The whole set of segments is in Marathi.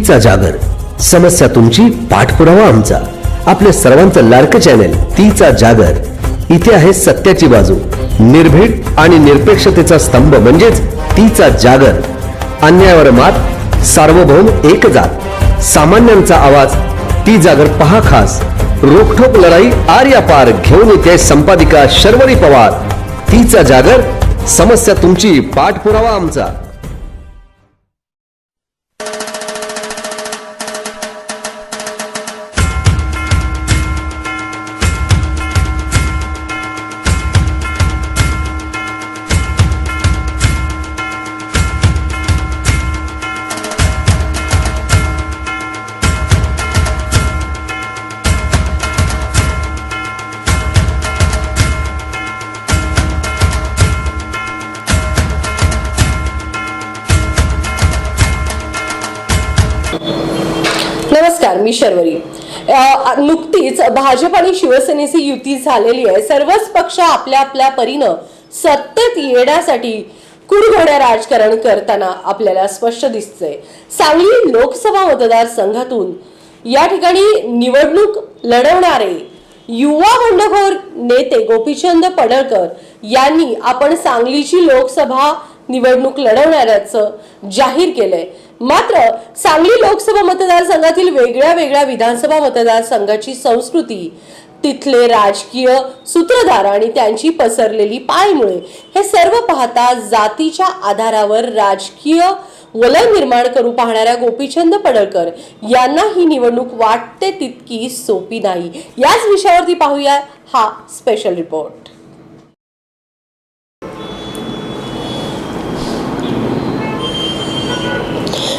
टीव्हीचा जागर. समस्या तुमची पाठपुरावा आमचा. आपल्या सर्वांचं लाडकं चॅनेल तिचा जागर. इथे आहे सत्याची बाजू. निर्भीड आणि निरपेक्षतेचा स्तंभ म्हणजेच तिचा जागर. अन्यायावर मात सार्वभौम एक जात. सामान्यांचा आवाज ती जागर पहा खास. रोखोक लढाई आर्यापार घेऊन येते संपादिका शर्वरी पवार. तीचा जागर समस्या तुमची पाठपुरावा आमचा. नमस्कार मी नुकतीच भाजप आणि शिवसेनेची युती झालेली आहे. सर्वच पक्ष आपल्या आपल्या परीनं सत्तेत येण्यासाठी कुरघड्या राजकारण करताना आपल्याला स्पष्ट दिसतंय. सांगली लोकसभा मतदारसंघातून या ठिकाणी निवडणूक लढवणारे युवा बंडखोर नेते गोपीचंद पडळकर यांनी आपण सांगलीची लोकसभा निवडणूक लढवणाऱ्याचं जाहीर केलंय. मात्र सांगली लोकसभा मतदारसंघातील वेगळ्या वेगळ्या विधानसभा मतदारसंघाची संस्कृती तिथले राजकीय सूत्रधार आणि त्यांची पसरलेली पायमुळे हे सर्व पाहता जातीच्या आधारावर राजकीय वलय निर्माण करू पाहणाऱ्या गोपीचंद पडळकर यांना ही निवडणूक वाटते तितकी सोपी नाही. याच विषयावरती पाहूया हा स्पेशल रिपोर्ट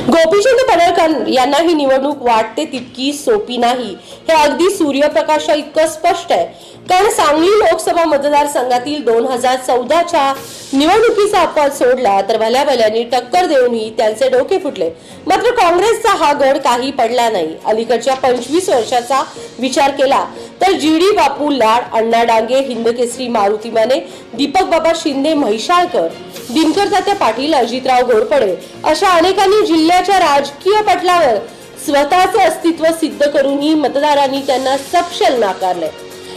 गोपीचंद पडळकर यांना ही निवडणूक वाटते तितकी सोपी नाही. हे अगदी सूर्यप्रकाशा इतकं स्पष्ट आहे. कारण सांगली लोकसभा मतदारसंघातील दोन हजार चौदाच्या निवडणुकीचा अपवाद सोडला तर भल्या भल्यानी टक्कर देऊनही त्यांचे डोके फुटले. मात्र काँग्रेसचा हा गड काही पडला नाही. अलीकडच्या पंचवीस वर्षाचा विचार केला तर जी डी बापू लाड अण्णा डांगे हिंदकेसरी मारुती माने दीपक बाबा शिंदे म्हैशाळकर दिनकर तात्या पाटील अजितराव घोरपडे अशा अनेकांनी जिल्ह्याच्या राजकीय पटलावर स्वतःचे अस्तित्व सिद्ध करूनही मतदारांनी त्यांना सपशल नाकारले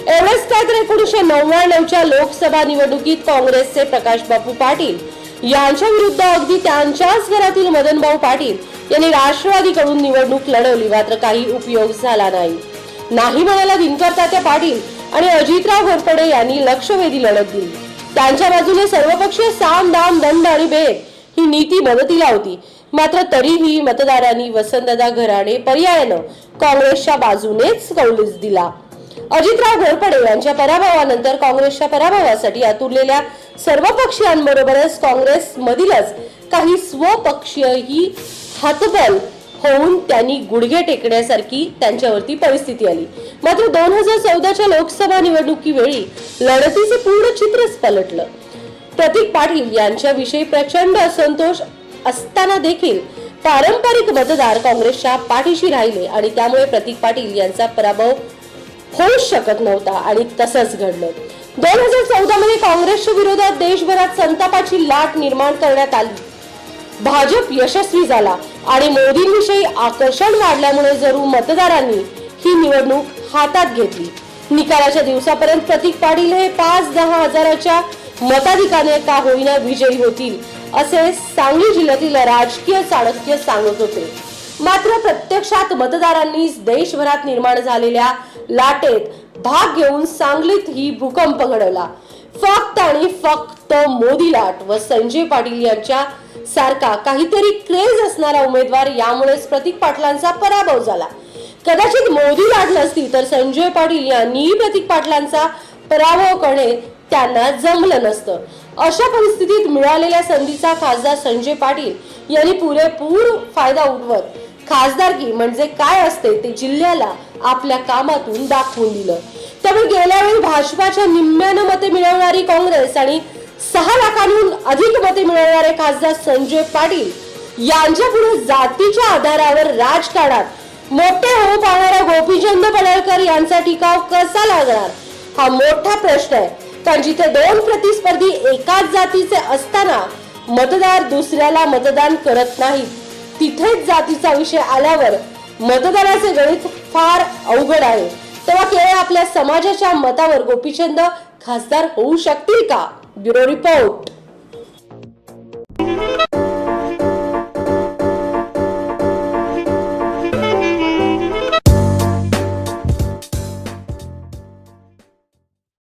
एवढंच काय तर एकोणीसशे नव्याण्णवच्या लोकसभा निवडणुकीत काँग्रेसचे प्रकाश बापू पाटील यांच्या विरुद्ध अगदी त्यांच्याच घरातील मदन भाऊ पाटील यांनी राष्ट्रवादीकडून निवडणूक लढवली मात्र काही उपयोग झाला नाही. नाही म्हणाला दिनकर तात्या पाटील आणि अजितराव घोरपडे यांनी लक्षवेधी लढत दिली. त्यांच्या बाजूने सर्वपक्षीय साम दाम दंड आणि भेद ही नीती मदतीला होती. मात्र तरीही मतदारांनी वसंतदा घराणे पर्यायानं काँग्रेसच्या बाजूनेच कौलीस दिला. अजितराव घोरपडे यांच्या पराभवानंतर काँग्रेसच्या पराभवासाठी आतुरलेल्या सर्व पक्षीयांबरोबरच काँग्रेस मधीलच काही स्वपक्षीयही हतबल होऊन त्यांनी गुडघे टेकण्यासारखी त्यांच्यावरती परिस्थिती आली. मात्र दोन हजार चौदाच्या लोकसभा निवडणुकीवेळी लढतीचे पूर्ण चित्रच पलटलं. प्रतीक पाटील यांच्याविषयी प्रचंड असंतोष असताना देखील पारंपरिक मतदार काँग्रेसच्या पाठीशी राहिले आणि त्यामुळे प्रतीक पाटील यांचा पराभव होऊच शकत नव्हता आणि तसंच घडलं. दोन हजार चौदा मध्ये काँग्रेसच्या विरोधात देशभरात संतापाची लाट निर्माण करण्यात आली. भाजप यशस्वी झाला आणि मोदींविषयी आकर्षण वाढल्यामुळे जरूर मतदारांनी ही निवडणूक हातात घेतली. निकालाच्या दिवसापर्यंत प्रतीक पाटील हे पाच दहा हजाराच्या मताधिकाने का होईना विजयी होतील असे सांगली जिल्ह्यातील राजकीय चाणक्य सांगत होते. मात्र प्रत्यक्षात मतदारांनी देशभरात निर्माण झालेल्या लाटेत भाग घेऊन सांगलीत ही भूकंप घडवला फक्त आणि फक्त मोदी लाट व संजय पाटील यांच्या सारखा काहीतरी क्रेज असणारा उमेदवार यामुळेच प्रतीक पाटलांचा पराभव झाला. कदाचित मोदी लाट असती तर संजय पाटील यांनीही प्रतीक पाटलांचा पराभव करणे त्यांना जमलं नसतं. अशा परिस्थितीत मिळालेल्या संधीचा खासदार संजय पाटील यांनी पुरेपूर फायदा उठवत खासदारकी म्हणजे काय असते ते जिल्ह्याला आपल्या कामातून दाखवून दिलं. त्यामुळे गेल्या वेळी भाजपाच्या निम्म्यानं मते मिळवणारी काँग्रेस आणि सहा लाखांहून अधिक मते मिळवणारे खासदार संजय पाटील यांच्या पुढे जातीच्या आधारावर राजकारणात मोठे होऊ पाहणाऱ्या गोपीचंद पडळकर यांचा टिकाव कसा लागणार? हा मोठा प्रश्न आहे. कारण जिथे दोन प्रतिस्पर्धी एकाच जातीचे असताना मतदार दुसऱ्याला मतदान करत नाहीत. तिथेच जातीचा विषय आल्यावर मतदानाचे गणित फार अवघड आहे. तेव्हा केवळ आपल्या समाजाच्या मतावर गोपीचंद खासदार होऊ शकतील का? Bureau report